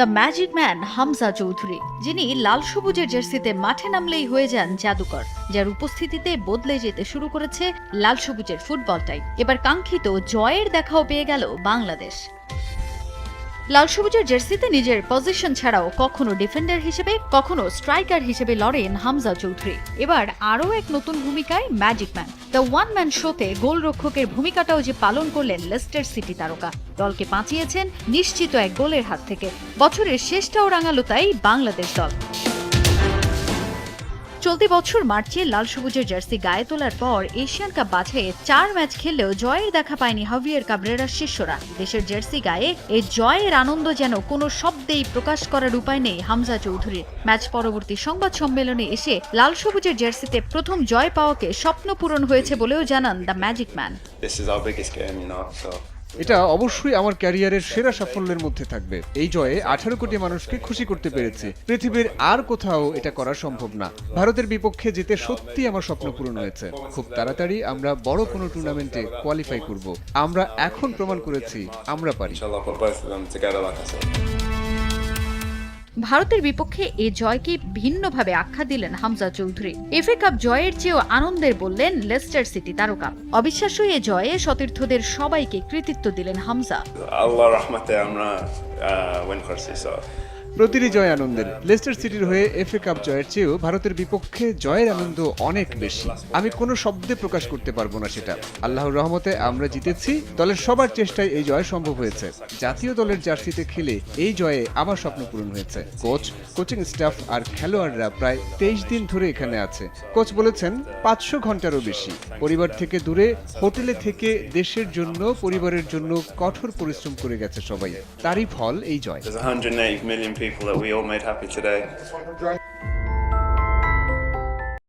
The magic man Hamza Chowdhury, যিনি লাল সবুজের জার্সিতে মাঠে নামলেই হয়ে যান জাদুকর, যার উপস্থিতিতে বদলে যেতে শুরু করেছে লাল সবুজের ফুটবলটাই এবার কাঙ্ক্ষিত জয়ের দেখাও পেয়ে গেল বাংলাদেশ। লাল সবুজের জার্সিতে নিজের পজিশন ছাড়াও কখনো ডিফেন্ডার হিসেবে, কখনো স্ট্রাইকার হিসেবে লড়েন হামজা চৌধুরী। এবার আরও এক নতুন ভূমিকায় magic man. The one man শোতে গোলরক্ষকের ভূমিকাটাও যে পালন করলেন লেস্টার সিটি তারকা। দলকে বাঁচিয়েছেন নিশ্চিত এক গোলের হাত থেকে। বছরের শেষটাও রাঙালো তাই বাংলাদেশ দল। চলতি বছর মার্চে লাল সবুজের জার্সি গায়ে তোলার পর এশিয়ান কাপ বাছাইয়ে চার ম্যাচ খেললেও জয়ের দেখা পায়নি হাভিয়ার কাবরেরার শিষ্যরা। দেশের জার্সি গায়ে এই জয়ের আনন্দ যেন কোনো শব্দেই প্রকাশ করার উপায় নেই হামজা চৌধুরীর। ম্যাচ পরবর্তী সংবাদ সম্মেলনে এসে লাল সবুজের জার্সিতে প্রথম জয় পাওয়াকে স্বপ্ন পূরণ হয়েছে বলেও জানান দ্য ম্যাজিক ম্যান। এটা অবশ্যই আমার ক্যারিয়ারের সেরা সাফল্যের মধ্যে থাকবে। এই জয়ে আঠারো কোটি মানুষকে খুশি করতে পেরেছি। পৃথিবীর আর কোথাও এটা করা সম্ভব না। ভারতের বিপক্ষে যেতে সত্যি আমার স্বপ্ন পূরণ হয়েছে। খুব তাড়াতাড়ি আমরা বড় কোনো টুর্নামেন্টে কোয়ালিফাই করব। আমরা এখন প্রমাণ করেছি, আমরা পারি। ভারতের বিপক্ষে এ জয়কে ভিন্নভাবে আখ্যা দিলেন হামজা চৌধুরী। এফএ কাপ জয়ের চেয়েও আনন্দের বললেন লেস্টার সিটি তারকা। অবিশ্বাস্য এ জয়ে সতীর্থদের সবাইকে কৃতিত্ব দিলেন হামজা। আল্লাহ রহমতে আমরা প্রতিটি জয় আনন্দের। লেস্টার সিটির হয়ে এফএ কাপ জয়ের চেয়েও ভারতের বিপক্ষে জয়ের আনন্দ অনেক বেশি। আমি কোনো শব্দে প্রকাশ করতে পারব না সেটা। আল্লাহর রহমতে আমরা জিতেছি। দলের সবার চেষ্টায় এই জয় সম্ভব হয়েছে। জাতীয় দলের জার্সিতে খেলে এই জয়ে আমার স্বপ্ন পূরণ হয়েছে। কোচ, কোচিং স্টাফ আর খেলোয়াড়রা প্রায় তেইশ দিন ধরে এখানে আছে। কোচ বলেছেন, পাঁচশো ঘন্টারও বেশি। পরিবার থেকে দূরে, হোটেলে থেকে দেশের জন্য, পরিবারের জন্য কঠোর পরিশ্রম করে গেছে সবাই। তারই ফল এই জয়। There's 180 million people that we all made happy today.